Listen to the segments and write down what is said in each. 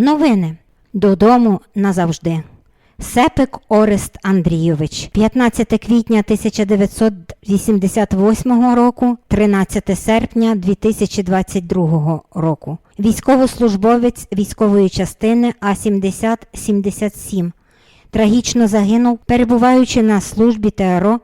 Новини. Додому назавжди. Сепик Орест Андрійович, 15 квітня 1988 року, 13 серпня 2022 року. Військовослужбовець військової частини А-70-77. Трагічно загинув, перебуваючи на службі ТРО,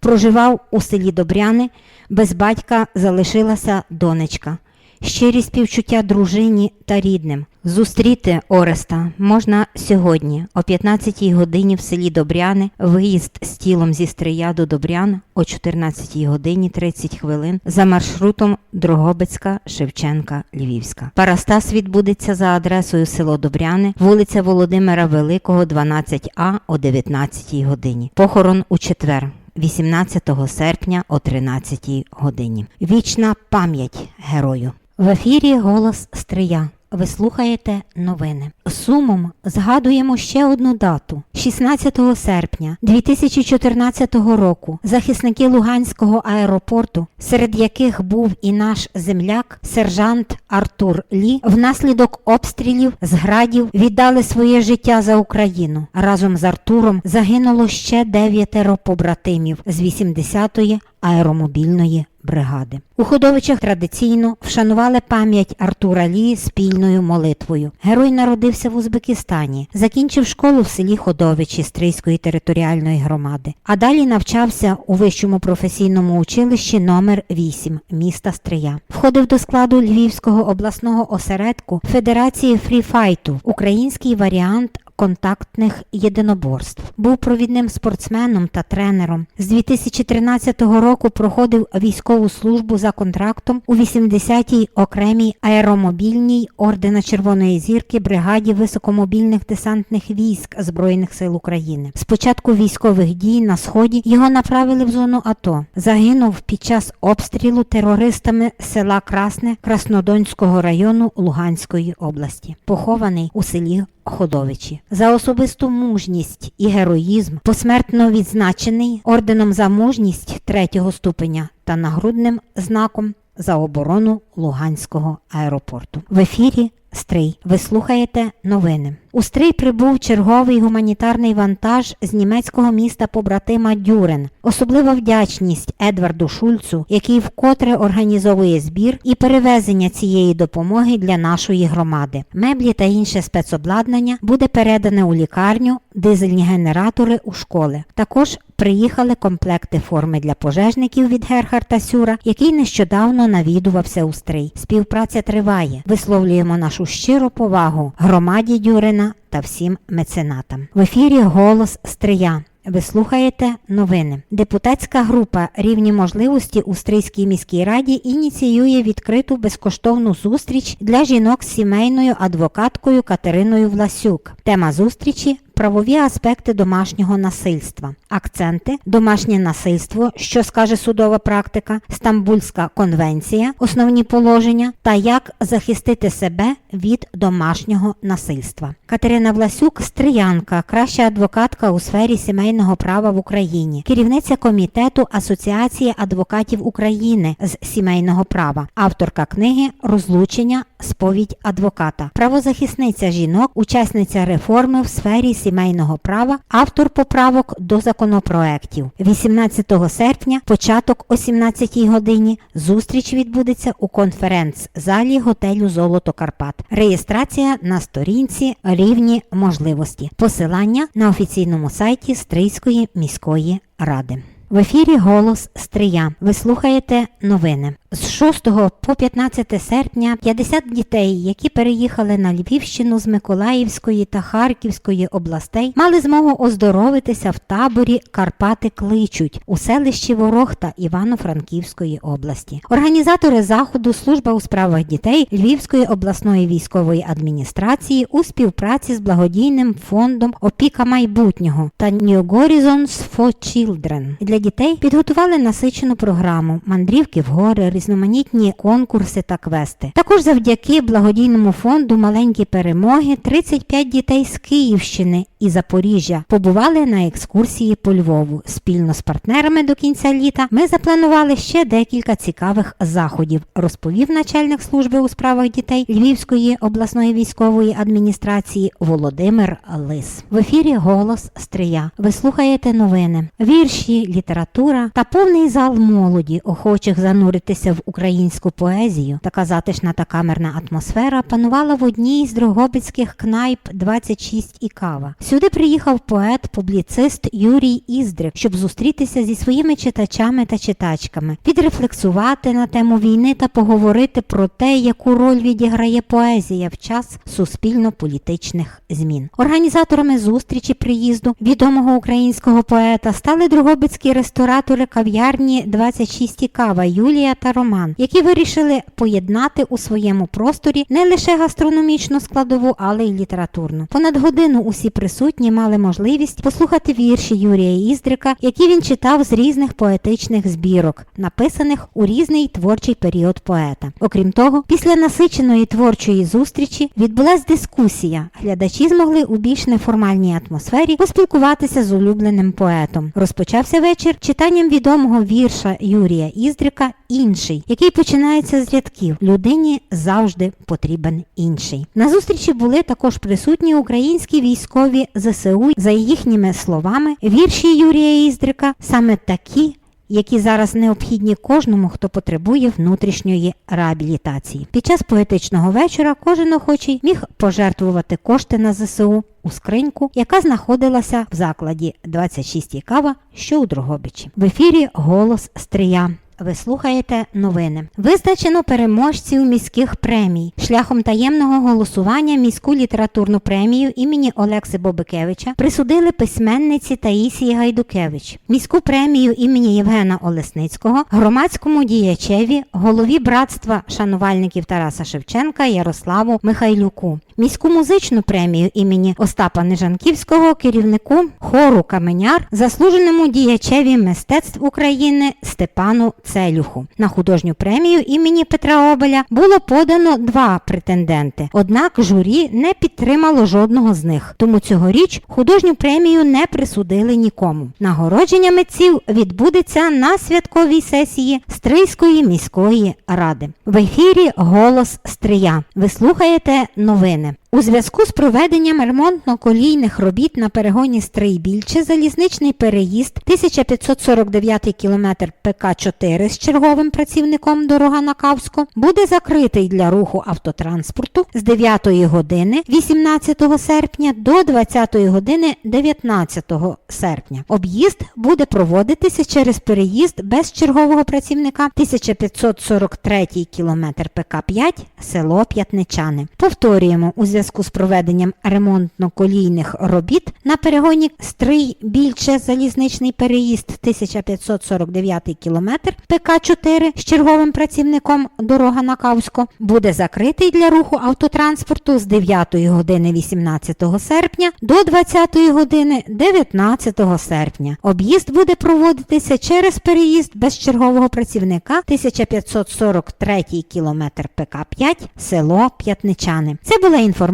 проживав у селі Добряни, без батька залишилася донечка. Щирі співчуття дружині та рідним. Зустріти Ореста можна сьогодні о 15-й годині в селі Добряни, виїзд з тілом зі Стрия до Добрян о 14-й годині 30 хвилин за маршрутом Дрогобицька, Шевченка, Львівська. Парастас відбудеться за адресою село Добряни, вулиця Володимира Великого, 12А о 19 годині. Похорон у четвер. 18 серпня о 13 годині. Вічна пам'ять герою. В ефірі голос Стрия. Ви слухаєте новини. Сумом згадуємо ще одну дату. 16 серпня 2014 року захисники Луганського аеропорту, серед яких був і наш земляк, сержант Артур Лі, внаслідок обстрілів з градів віддали своє життя за Україну. Разом з Артуром загинуло ще дев'ятеро побратимів з 80-ї аеромобільної бригади. У Ходовичах традиційно вшанували пам'ять Артура Лі спільною молитвою. Герой народився в Узбекистані, закінчив школу в селі Ходовичі Стрийської територіальної громади, а далі навчався у вищому професійному училищі номер 8 міста Стрия. Входив до складу Львівського обласного осередку Федерації фріфайту, український варіант контактних єдиноборств. Був провідним спортсменом та тренером. З 2013 року проходив військову службу за контрактом у 80-й окремій аеромобільній ордена Червоної зірки бригаді високомобільних десантних військ Збройних сил України. З початку військових дій на сході його направили в зону АТО. Загинув під час обстрілу терористами села Красне Краснодонського району Луганської області. Похований у селі Ходовичі. За особисту мужність і героїзм посмертно відзначений орденом за мужність третього ступеня та нагрудним знаком за оборону Луганського аеропорту. В ефірі Стрий. Ви слухаєте новини. У Стрий прибув черговий гуманітарний вантаж з німецького міста побратима Дюрен. Особлива вдячність Едварду Шульцу, який вкотре організовує збір і перевезення цієї допомоги для нашої громади. Меблі та інше спецобладнання буде передане у лікарню, дизельні генератори у школи. Також приїхали комплекти форми для пожежників від Герхарта Сюра, який нещодавно навідувався у Стрий. Співпраця триває. Висловлюємо нашу щиру повагу громаді Дюрина та всім меценатам. В ефірі голос Стрия. Ви слухаєте новини. Депутатська група рівні можливості у Стрийській міській раді ініціює відкриту безкоштовну зустріч для жінок з сімейною адвокаткою Катериною Власюк. Тема зустрічі правові аспекти домашнього насильства, акценти, домашнє насильство, що скаже судова практика, Стамбульська конвенція, основні положення та як захистити себе від домашнього насильства. Катерина Власюк стріянка, краща адвокатка у сфері сімейного права в Україні, керівниця комітету Асоціації адвокатів України з сімейного права, авторка книги Розлучення сповідь адвоката, правозахисниця жінок, учасниця реформи в сфері сімейного права, автор поправок до законопроектів. 18 серпня, початок о 17 годині. Зустріч відбудеться у конференц-залі готелю Золото Карпат. Реєстрація на сторінці рівні можливості. Посилання на офіційному сайті Стрийської міської ради. В ефірі Голос Стрия. Ви слухаєте новини. З 6 по 15 серпня 50 дітей, які переїхали на Львівщину з Миколаївської та Харківської областей, мали змогу оздоровитися в таборі Карпати Кличуть у селищі Ворохта Івано-Франківської області. Організатори заходу Служба у справах дітей Львівської обласної військової адміністрації у співпраці з благодійним фондом Опіка майбутнього та New Horizons for Children. Для дітей підготували насичену програму мандрівки в гори, різноманітні конкурси та квести. Також завдяки благодійному фонду Маленькі перемоги 35 дітей з Київщини і Запоріжжя побували на екскурсії по Львову. Спільно з партнерами до кінця літа ми запланували ще декілька цікавих заходів, розповів начальник служби у справах дітей Львівської обласної військової адміністрації Володимир Лис. В ефірі Голос Стрия. Ви слухаєте новини, вірші, література та повний зал молоді, охочих зануритися в українську поезію. Така затишна та камерна атмосфера панувала в одній з дрогобицьких кнайп 26 і кава. Сюди приїхав поет, публіцист Юрій Іздрик, щоб зустрітися зі своїми читачами та читачками, відрефлексувати на тему війни та поговорити про те, яку роль відіграє поезія в час суспільно-політичних змін. Організаторами зустрічі приїзду відомого українського поета стали дрогобицькі ресторатори кав'ярні 26 і кава Юлія та Роман, які вирішили поєднати у своєму просторі не лише гастрономічну складову, але й літературну. Понад годину усі присутні мали можливість послухати вірші Юрія Іздрика, які він читав з різних поетичних збірок, написаних у різний творчий період поета. Окрім того, після насиченої творчої зустрічі відбулась дискусія. Глядачі змогли у більш неформальній атмосфері поспілкуватися з улюбленим поетом. Розпочався вечір читанням відомого вірша Юрія Іздрика Інший, який починається з рядків Людині завжди потрібен інший. На зустрічі були також присутні українські військові ЗСУ. За їхніми словами, вірші Юрія Іздрика саме такі. Які зараз необхідні кожному, хто потребує внутрішньої реабілітації. Під час поетичного вечора кожен охочий міг пожертвувати кошти на ЗСУ у скриньку, яка знаходилася в закладі 26 і кава, що у Дрогобичі. В ефірі Голос Стрия. Ви слухаєте новини. Визначено переможців міських премій шляхом таємного голосування міську літературну премію імені Олекси Бобикевича присудили письменниці Таїсії Гайдукевич, міську премію імені Євгена Олесницького, громадському діячеві, голові братства шанувальників Тараса Шевченка Ярославу Михайлюку, міську музичну премію імені Остапа Нежанківського, керівнику хору Каменяр, заслуженому діячеві мистецтв України Степану Целюху. На художню премію імені Петра Обеля було подано два претенденти. Однак журі не підтримало жодного з них. Тому цьогоріч художню премію не присудили нікому. Нагородження митців відбудеться на святковій сесії Стрийської міської ради. В ефірі Голос Стрия. Ви слухаєте новини. України. У зв'язку з проведенням ремонтно-колійних робіт на перегоні Стрий-Більче залізничний переїзд 1549 кілометр ПК-4 з черговим працівником дорога на Кавську буде закритий для руху автотранспорту з 9 години 18 серпня до 20 години 19 серпня. Об'їзд буде проводитися через переїзд без чергового працівника 1543 кілометр ПК-5 село П'ятничани. Повторюємо у зв'язку з проведенням ремонтно-колійних робіт на перегоні Стрий більше залізничний переїзд 1549 кілометр ПК-4 з черговим працівником дорога на Кавсько буде закритий для руху автотранспорту з 9 години 18 серпня до 20 години 19 серпня. Об'їзд буде проводитися через переїзд без чергового працівника 1543 кілометр ПК-5 село П'ятничани. Це була інформація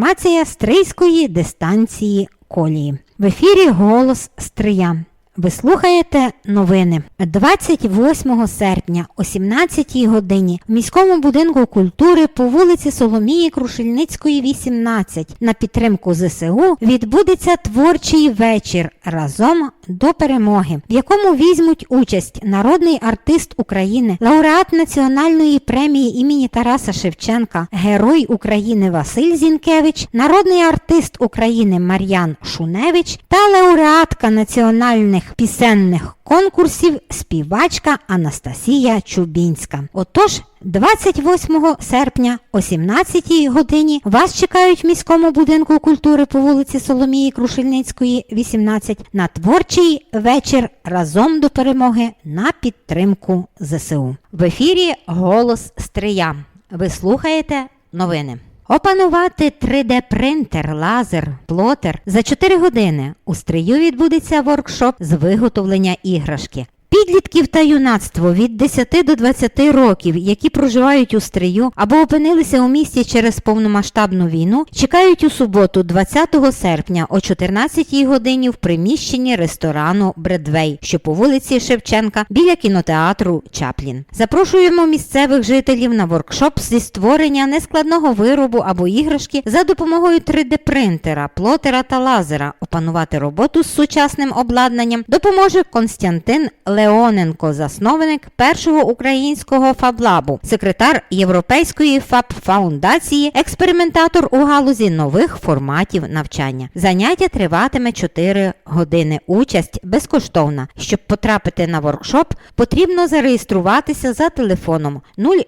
Стрийської дистанції колії. В ефірі Голос Стрия. Ви слухаєте новини. 28 серпня о 17 годині в міському будинку культури по вулиці Соломії Крушельницької, 18 на підтримку ЗСУ відбудеться творчий вечір разом до перемоги, в якому візьмуть участь народний артист України, лауреат національної премії імені Тараса Шевченка, Герой України Василь Зінкевич, народний артист України Мар'ян Шуневич та лауреатка національних пісенних конкурсів співачка Анастасія Чубінська. Отож, 28 серпня о 17 годині вас чекають в міському будинку культури по вулиці Соломії Крушельницької, 18 на творчий вечір разом до перемоги на підтримку ЗСУ. В ефірі Голос Стрия. Ви слухаєте новини. Опанувати 3D-принтер, лазер, плотер за 4 години. У стрію відбудеться воркшоп з виготовлення іграшки. Підлітків та юнацтво від 10 до 20 років, які проживають у Стрию або опинилися у місті через повномасштабну війну, чекають у суботу, 20 серпня о 14 годині в приміщенні ресторану Бредвей, що по вулиці Шевченка біля кінотеатру Чаплін. Запрошуємо місцевих жителів на воркшоп зі створення нескладного виробу або іграшки за допомогою 3D-принтера, плотера та лазера. Опанувати роботу з сучасним обладнанням допоможе Константин Леоненко, засновник першого українського фаблабу, секретар Європейської ФАБ Фаундації, експериментатор у галузі нових форматів навчання. Заняття триватиме 4 години. Участь безкоштовна. Щоб потрапити на воркшоп, потрібно зареєструватися за телефоном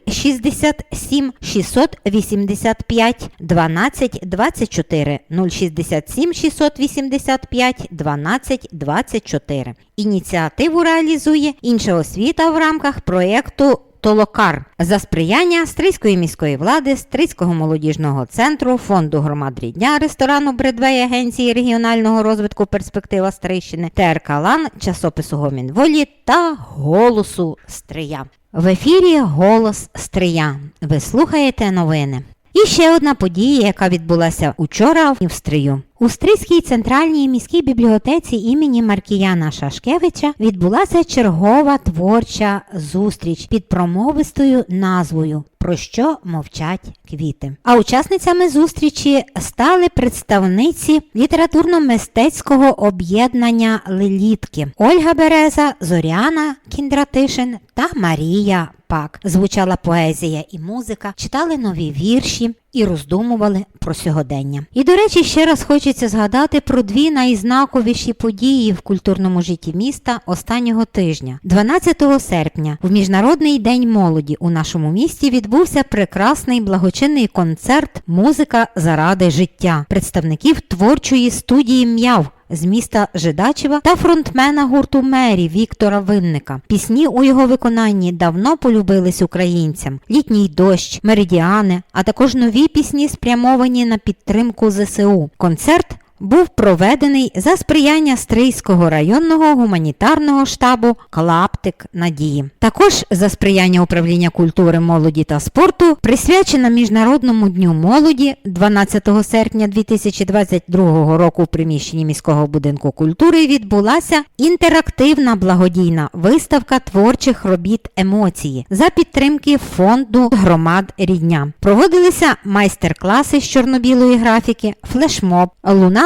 067 685 12 24 067 685 12 24. Ініціативу реалізує інша освіта в рамках проєкту Толокар за сприяння Стрийської міської влади, Стрийського молодіжного центру, фонду громад рідня, ресторану Бредвей Агенції регіонального розвитку перспектива Стрийщини, ТРК Лан, часопису Гомінволі та Голосу Стрия. В ефірі Голос Стрия. Ви слухаєте новини. І ще одна подія, яка відбулася учора в Стрию. У Стрийській центральній міській бібліотеці імені Маркіяна Шашкевича відбулася чергова творча зустріч під промовистою назвою Про що мовчать квіти. А учасницями зустрічі стали представниці літературно-мистецького об'єднання Лелітки Ольга Береза, Зоряна Кіндратишин та Марія Пак. Звучала поезія і музика, читали нові вірші і роздумували про сьогодення. І до речі, ще раз хочеться згадати про дві найзнаковіші події в культурному житті міста останнього тижня. 12 серпня, в Міжнародний день молоді у нашому місті відбувся прекрасний благочинний концерт Музика заради життя представників творчої студії М'яв з міста Жидачева та фронтмена гурту Мері Віктора Винника. Пісні у його виконанні давно полюбились українцям: літній дощ, меридіани, а також нові пісні спрямовані на підтримку ЗСУ. Концерт був проведений за сприяння Стрийського районного гуманітарного штабу Клаптик Надії. Також за сприяння управління культури, молоді та спорту присвячена Міжнародному дню молоді 12 серпня 2022 року у приміщенні міського будинку культури відбулася інтерактивна благодійна виставка творчих робіт емоції за підтримки фонду громад рідня. Проводилися майстер-класи з чорно-білої графіки, флешмоб,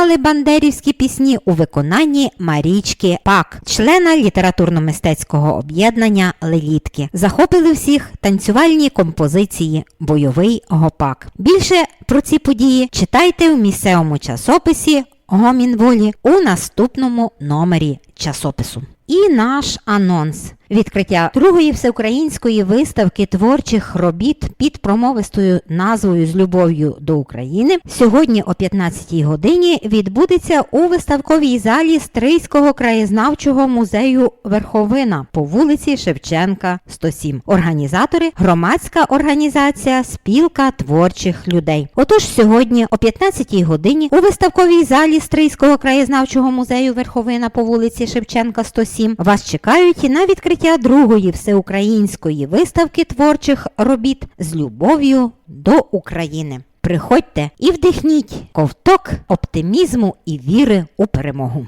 лунали бандерівські пісні у виконанні Марічки Пак, члена літературно-мистецького об'єднання Лелітки. Захопили всіх танцювальні композиції Бойовий гопак. Більше про ці події читайте в місцевому часописі Гомін волі у наступному номері часопису. І наш анонс. Відкриття другої всеукраїнської виставки творчих робіт під промовистою назвою з любов'ю до України сьогодні о 15-й годині відбудеться у виставковій залі Стрийського краєзнавчого музею Верховина по вулиці Шевченка, 107. Організатори громадська організація Спілка творчих людей. Отож, сьогодні о 15-й годині у виставковій залі Стрийського краєзнавчого музею Верховина по вулиці Шевченка, 107 вас чекають на відкриття другої всеукраїнської виставки творчих робіт з любов'ю до України. Приходьте і вдихніть ковток оптимізму і віри у перемогу.